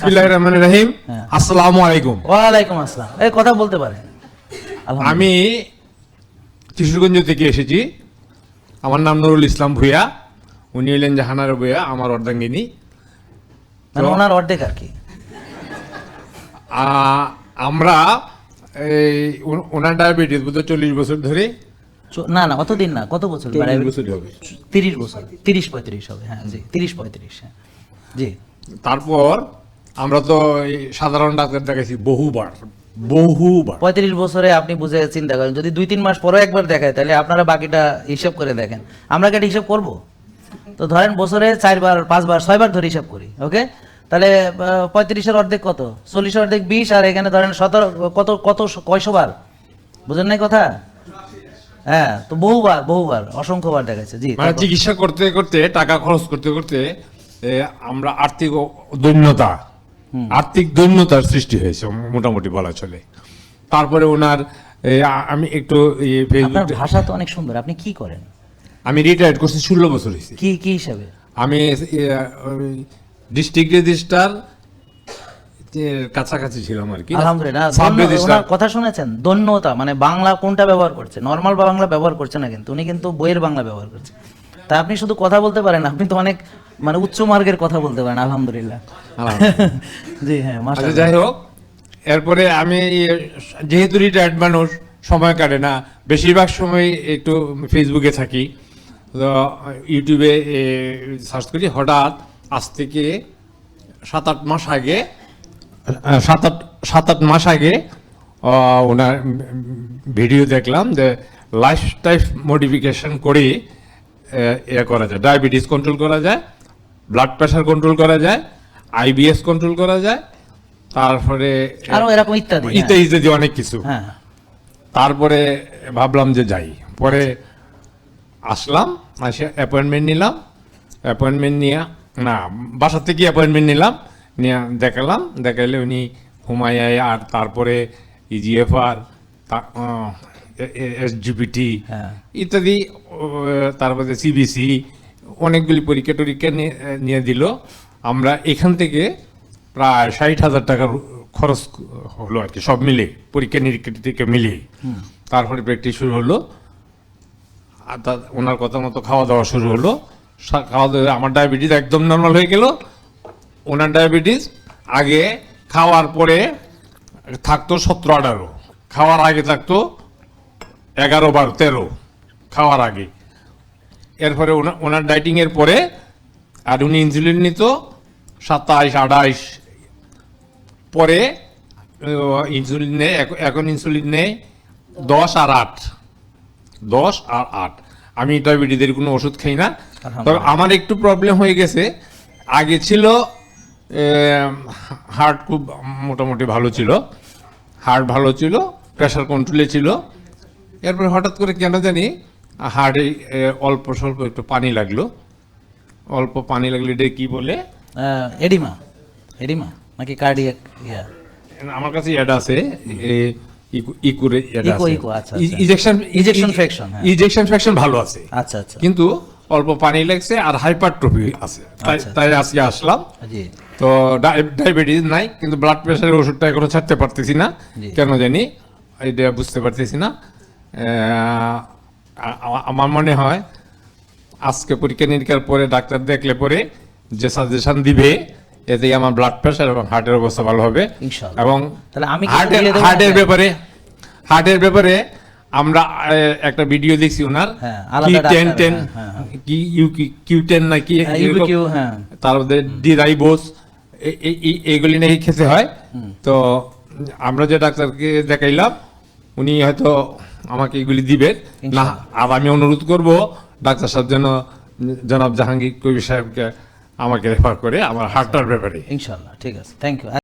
বিসমিল্লাহ রহমান রহিম। হ্যাঁ। আসসালামু আলাইকুম। ওয়ালাইকুম আসসালাম। এই কথা বলতে আলহামদুলিল্লাহ। আমি কিশোরগঞ্জ থেকে এসেছি। আমার নাম নুরুল ইসলাম ভুইয়া। উনি হলেন জাহানার ভুইয়া আমার অর্ধাঙ্গিনী। মানে ওনার অর্ধেক আর কি। আমরা এই ওনার ডায়াবেটিস বোধ চল্লিশ বছর ধরে। না না অতদিন না কত বছর? চল্লিশ বছর হবে। তিরিশ বছর তিরিশ পঁয়ত্রিশ হবে হ্যাঁ জি তিরিশ পঁয়ত্রিশ হ্যাঁ। জি। তারপর আমরা তো এই সাধারণ ডাক্তার দেখাইছি বহুবার বহুবার। পঁয়ত্রিশ বছরে আপনি বুঝে চিন্তা করেন যদি দুই তিন মাস পরে একবার দেখায় তাহলে আপনারা বাকিটা হিসাব করে দেখেন। আমরা কি হিসাব করব? তো ধরেন বছরে চারবার পাঁচবার ছয়বার ধরে হিসাব করি ওকে? তাহলে পঁয়ত্রিশের অর্ধেক কত? চল্লিশের অর্ধেক বিশ আর এখানে ধরেন সতেরো কত কত কয়শো বার বুঝেন নাই কথা? হ্যাঁ তো বহুবার বহুবার অসংখ্যবার দেখাচ্ছে জি মানে চিকিৎসা করতে করতে টাকা খরচ করতে করতে আমরা আর্থিক দৈন্যতা আর্থিক দৈন্যতার সৃষ্টি হয়েছে মোটামুটি বলা চলে। তারপরে ওনার আমি একটু ভাষা তো অনেক সুন্দর আপনি কি করেন? আমি রিটায়ার্ড করছি ষোলো বছর হয়েছে। কি কি হিসাবে? আমি ডিস্ট্রিক্ট রেজিস্ট্রার কাছাকাছি ছিলাম আর কি। আলহামদুলিল্লাহ। কথা শুনেছেন ধন্যতা মানে বাংলা কোনটা ব্যবহার করছে? নর্মাল বাংলা ব্যবহার করছে না কিন্তু উনি কিন্তু বইয়ের বাংলা ব্যবহার করছে। তা আপনি শুধু কথা বলতে পারেন আপনি তো অনেক মানে উচ্চ মার্গের কথা বলতে পারেন আলহামদুলিল্লাহ। জি হ্যাঁ আচ্ছা যাই হোক এরপরে আমি যেহেতু রিটায়ার্ড মানুষ সময় কাটে না বেশিরভাগ সময় একটু ফেসবুকে থাকি। তো ইউটিউবে সার্চ করি হঠাৎ আজ থেকে সাত আট মাস আগে সাত আট সাত আট মাস আগে ওনার ভিডিও দেখলাম যে লাইফ টাইপ মডিফিকেশন করে এ করা যায় ডায়াবেটিস কন্ট্রোল করা যায়। ব্লাড প্রেশার কন্ট্রোল করা যায় আইবিএস কন্ট্রোল করা যায় তারপরে আরও এরকম ইত্যাদি হ্যাঁ। ইত্যাদি ইত্যাদি অনেক কিছু হ্যাঁ তারপরে ভাবলাম যে যাই পরে আসলাম আসে অ্যাপয়েন্টমেন্ট নিলাম অ্যাপয়েন্টমেন্ট নিয়ে না বাসা থেকে অ্যাপয়েন্টমেন্ট নিলাম নিয়ে দেখালাম দেখাইলে উনি হুমায়াই আর তারপরে E ইজিএফআর এসজিপিটি হ্যাঁ। ইত্যাদি তারপরে সিবিসি অনেকগুলি পরীক্ষা টরীক্ষা নিয়ে- নিয়ে দিল। আমরা এখান থেকে প্রায় ষাট হাজার টাকার খরচ হলো আর কি সব মিলে পরীক্ষা নিরীক্ষা থেকে মিলিয়ে। তারপরে প্র্যাকটিস শুরু হলো। আর ওনার কথা মতো খাওয়া দাওয়া শুরু হলো। খাওয়া দাওয়া আমার ডায়াবেটিস একদম নর্মাল হয়ে গেল। ওনার ডায়াবেটিস আগে খাওয়ার পরে থাকতো সতেরো আঠারো খাওয়ার আগে থাকতো এগারো বারো তেরো খাওয়ার আগে। এরপরে ওনা- ওনার ডাইটিং এর পরে আর উনি ইনসুলিন নিত সাতাইশ আঠাইশ। পরে ইনসুলিন নেয় এখন- এখন ইনসুলিন নেয় দশ আর আট। দশ আর আট। আমি ডায়াবেটিসের কোনো ওষুধ খাই না। তবে আমার একটু প্রবলেম হয়ে গেছে। আগে ছিল হার্ট খুব মোটামুটি ভালো ছিল। হার্ট ভালো ছিল প্রেশার কন্ট্রোলে ছিল। এরপরে হঠাৎ করে কেন জানি হার্টে অল্প স্বল্প একটু পানি লাগল। অল্প পানি লাগলে এটা কি বলে? এডিমা। এডিমা নাকি কার্ডিয়াক ইয়া। আমার কাছে এটা আছে ইকোরে আচ্ছা, আচ্ছা। ইজেকশন। ইজেকশন ফ্র্যাকশন ভালো আছে। আচ্ছা আচ্ছা। কিন্তু অল্প পানি লাগছে আর হাইপারট্রফি আছে। তাই আচ্ছা। তাই আজকে আসলাম। তো ডায়াবেটিস নাই কিন্তু ব্লাড প্রেশারের ওষুধটা এখনও ছাড়তে পারতেছি না। কেন জানি এটা বুঝতে পারতেছি না। আমার মনে হয় আজকে পরীক্ষা নিরীক্ষার পরে ডাক্তার দেখলে পরে যে সাজেশন দিবে এতে আমার ব্লাড প্রেশার এবং হার্টের অবস্থা ভালো হবে। এবং আমি হার্টের হার্টের ব্যাপারে হার্টের ব্যাপারে আমরা একটা ভিডিও দেখছি ওনার। হ্যাঁ, কি টেন টেন হ্যাঁ, হ্যাঁ। কি ইউ কিউ টেন না কি হ্যাঁ, এরকম- UBQ, হ্যাঁ। ডিরাইবোস এইগুলি নাকি খেতে হয়। তো আমরা যে ডাক্তারকে দেখাইলাম উনি হয়তো আমাকে এগুলি দিবেন। না আর আমি অনুরোধ করব ডাক্তার সাহেব যেন জনাব জাহাঙ্গীর কবি সাহেবকে আমাকে রেফার করে আমার হার্টটার ব্যাপারে। ইনশাল্লাহ ঠিক আছে। Thank you